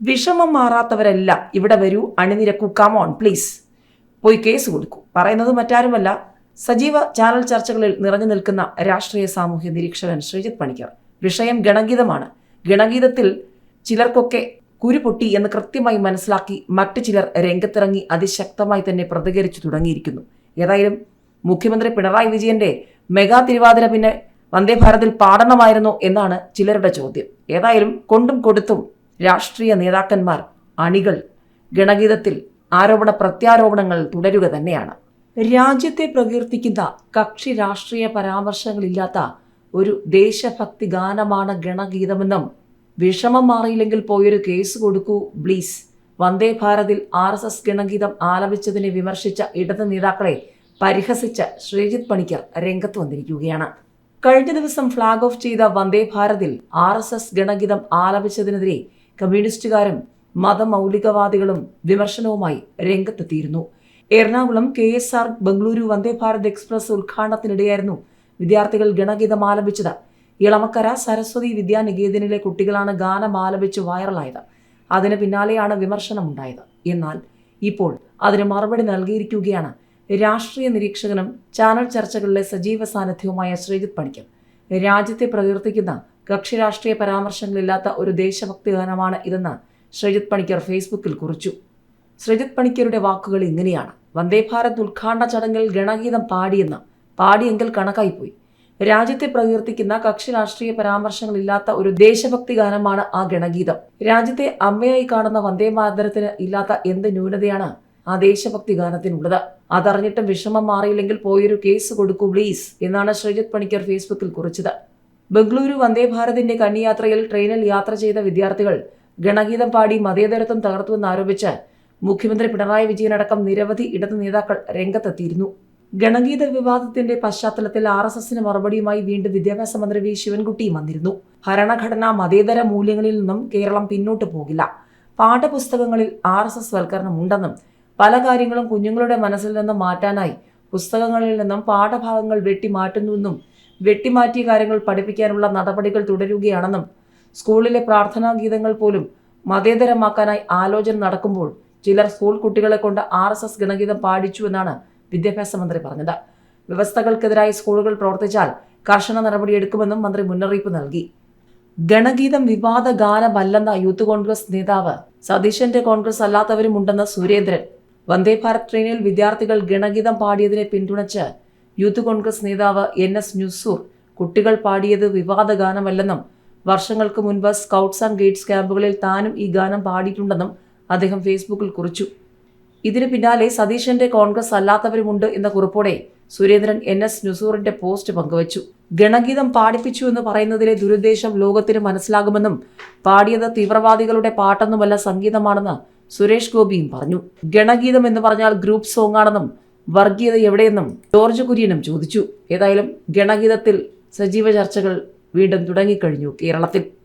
വിഷമം മാറാത്തവരെല്ലാം. ഇവിടെ വരൂ അണിനിരക്കൂ. കമോൺ പ്ലീസ് പോയി കേസ് കൊടുക്കൂ. പറയുന്നത് മറ്റാരുമല്ല. സജീവ ചാനൽ ചർച്ചകളിൽ നിറഞ്ഞു നിൽക്കുന്ന രാഷ്ട്രീയ സാമൂഹ്യ നിരീക്ഷകൻ ശ്രീജിത് പണിക്കർ. വിഷയം ഗണഗീതമാണ്. ഗണഗീതത്തിൽ ചിലർക്കൊക്കെ കുരുപൊട്ടി എന്ന് കൃത്യമായി മനസ്സിലാക്കി മറ്റു ചിലർ രംഗത്തിറങ്ങി അതിശക്തമായി തന്നെ പ്രതികരിച്ചു തുടങ്ങിയിരിക്കുന്നു. ഏതായാലും മുഖ്യമന്ത്രി പിണറായി വിജയന്റെ മെഗാ തിരുവാതിര പിന്നെ വന്ദേ ഭാരതിൽ പാടണമായിരുന്നു എന്നാണ് ചിലരുടെ ചോദ്യം. ഏതായാലും കൊണ്ടും കൊടുത്തും രാഷ്ട്രീയ നേതാക്കന്മാർ അണികൾ ഗണഗീതത്തിൽ ആരോപണ പ്രത്യാരോപണങ്ങൾ തുടരുക തന്നെയാണ്. രാജ്യത്തെ പ്രകീർത്തിക്കുന്ന കക്ഷി രാഷ്ട്രീയ പരാമർശങ്ങളില്ലാത്ത ഒരു ദേശഭക്തി ഗാനമാണ് ഗണഗീതമെന്നും വിഷമം മാറിയില്ലെങ്കിൽ പോയൊരു കേസ് കൊടുക്കൂ ബ്ലീസ്. വന്ദേ ഭാരതിൽ ആർ എസ് എസ് ഗണഗീതം ആലപിച്ചതിനെ വിമർശിച്ച ഇടത് നേതാക്കളെ പരിഹസിച്ച ശ്രീജിത് പണിക്കർ രംഗത്ത് വന്നിരിക്കുകയാണ്. കഴിഞ്ഞ ദിവസം ഫ്ളാഗ് ഓഫ് ചെയ്ത വന്ദേ ഭാരതിൽ ആർ എസ് എസ് ഗണഗീതം ആലപിച്ചതിനെതിരെ കമ്മ്യൂണിസ്റ്റുകാരും മതമൗലികവാദികളും വിമർശനവുമായി രംഗത്തെത്തിയിരുന്നു. Ernakulam K S R Bengaluru Vande Bharat express ഉദ്ഘാടനത്തിനിടെയായിരുന്നു വിദ്യാർത്ഥികൾ ഗണഗീതം ആലപിച്ചത്. ഇളമക്കര സരസ്വതി വിദ്യാനികേതനിലെ കുട്ടികളാണ് ഗാനം ആലപിച്ച് വൈറലായത്. അതിന് പിന്നാലെയാണ് വിമർശനമുണ്ടായത്. എന്നാൽ ഇപ്പോൾ അതിന് മറുപടി നൽകിയിരിക്കുകയാണ് രാഷ്ട്രീയ നിരീക്ഷകനും ചാനൽ ചർച്ചകളിലെ സജീവ സാന്നിധ്യവുമായ ശ്രീജിത് പണിക്കർ. രാജ്യത്തെ പ്രകീർത്തിക്കുന്ന കക്ഷി രാഷ്ട്രീയ പരാമർശങ്ങളില്ലാത്ത ഒരു ദേശഭക്തി ഗാനമാണ് ഇതെന്ന് ശ്രീജിത്ത് പണിക്കർ ഫേസ്ബുക്കിൽ കുറിച്ചു. ശ്രീജിത്ത് പണിക്കരുടെ വാക്കുകൾ ഇങ്ങനെയാണ്. വന്ദേ ഭാരത് ഉദ്ഘാടന ചടങ്ങിൽ ഗണഗീതം പാടിയെന്ന് പാടിയെങ്കിൽ കണക്കായിപ്പോയി രാജ്യത്തെ പ്രകീർത്തിക്കുന്ന കക്ഷി രാഷ്ട്രീയ പരാമർശങ്ങളില്ലാത്ത ഒരു ദേശഭക്തി ഗാനമാണ് ആ ഗണഗീതം. രാജ്യത്തെ അമ്മയായി കാണുന്ന വന്ദേ മാതരത്തിന് ഇല്ലാത്ത എന്ത് ന്യൂനതയാണ് ആ ദേശഭക്തി ഗാനത്തിനുള്ളത്? അതറിഞ്ഞിട്ടും വിഷമം മാറിയില്ലെങ്കിൽ പോയൊരു കേസ് കൊടുക്കൂ പ്ലീസ് എന്നാണ് ശ്രീജിത് പണിക്കർ ഫേസ്ബുക്കിൽ കുറിച്ചത്. ബംഗളൂരു വന്ദേ ഭാരതിന്റെ കന്നിയാത്രയിൽ ട്രെയിനിൽ യാത്ര ചെയ്ത വിദ്യാർത്ഥികൾ ഗണഗീതം പാടി മതേതരത്വം തകർത്തുവെന്നാരോപിച്ച് മുഖ്യമന്ത്രി പിണറായി വിജയനടക്കം നിരവധി ഇടത് നേതാക്കൾ രംഗത്തെത്തിയിരുന്നു. ഗണഗീത വിവാദത്തിന്റെ പശ്ചാത്തലത്തിൽ ആർ എസ് എസിന് മറുപടിയുമായി വീണ്ടും വിദ്യാഭ്യാസ മന്ത്രി വി. ശിവൻകുട്ടിയും വന്നിരുന്നു. ഭരണഘടന മതേതര മൂല്യങ്ങളിൽ നിന്നും കേരളം പിന്നോട്ട് പോകില്ല. പാഠപുസ്തകങ്ങളിൽ ആർ എസ് എസ് വൽക്കരണം ഉണ്ടെന്നും പല കാര്യങ്ങളും കുഞ്ഞുങ്ങളുടെ മനസ്സിൽ നിന്നും മാറ്റാനായി പുസ്തകങ്ങളിൽ നിന്നും പാഠഭാഗങ്ങൾ വെട്ടി വെട്ടിമാറ്റുന്നുവെന്നും വെട്ടിമാറ്റിയ കാര്യങ്ങൾ പഠിപ്പിക്കാനുള്ള നടപടികൾ തുടരുകയാണെന്നും സ്കൂളിലെ പ്രാർത്ഥനാ ഗീതങ്ങൾ പോലും മതേതരമാക്കാനായി ആലോചന നടക്കുമ്പോൾ ചിലർ സ്കൂൾ കുട്ടികളെ കൊണ്ട് ആർ എസ് എസ് ഗണഗീതം പാടിച്ചുവെന്നാണ് വിദ്യാഭ്യാസ മന്ത്രി പറഞ്ഞത്. വ്യവസ്ഥകൾക്കെതിരായി സ്കൂളുകൾ പ്രവർത്തിച്ചാൽ കർശന നടപടിയെടുക്കുമെന്നും മന്ത്രി മുന്നറിയിപ്പ് നൽകി. ഗണഗീതം വിവാദ ഗാനമല്ലെന്ന യൂത്ത് കോൺഗ്രസ് നേതാവ് സതീശന്റെ കോൺഗ്രസ് അല്ലാത്തവരുമുണ്ടെന്ന് സുരേന്ദ്രൻ. വന്ദേ ഭാരത് ട്രെയിനിൽ വിദ്യാർത്ഥികൾ ഗണഗീതം പാടിയതിനെ പിന്തുണച്ച് യൂത്ത് കോൺഗ്രസ് നേതാവ് എൻ എസ് ന്യൂസൂർ കുട്ടികൾ പാടിയത് വിവാദ ഗാനമല്ലെന്നും വർഷങ്ങൾക്ക് മുൻപ് സ്കൗട്ട്സ് ആൻഡ് ഗൈഡ്സ് ക്യാമ്പുകളിൽ താനും ഈ ഗാനം പാടിയിട്ടുണ്ടെന്നും അദ്ദേഹം ഫേസ്ബുക്കിൽ കുറിച്ചു. ഇതിന് പിന്നാലെ സതീശന്റെ കോൺഗ്രസ് അല്ലാത്തവരുമുണ്ട് എന്ന കുറിപ്പോടെ സുരേന്ദ്രൻ എൻ എസ് നുസൂറിന്റെ പോസ്റ്റ് പങ്കുവച്ചു. ഗണഗീതം പാടിപ്പിച്ചു എന്ന് പറയുന്നതിലെ ദുരുദ്ദേശം ലോകത്തിന് മനസ്സിലാകുമെന്നും പാടിയത് തീവ്രവാദികളുടെ പാട്ടൊന്നുമല്ല സംഗീതമാണെന്ന് സുരേഷ് ഗോപിയും പറഞ്ഞു. ഗണഗീതം എന്ന് പറഞ്ഞാൽ ഗ്രൂപ്പ് സോങ് ആണെന്നും വർഗീയത എവിടെയെന്നും ജോർജ് കുര്യനും ചോദിച്ചു. ഏതായാലും ഗണഗീതത്തിൽ സജീവ ചർച്ചകൾ വീണ്ടും തുടങ്ങിക്കഴിഞ്ഞു കേരളത്തിൽ.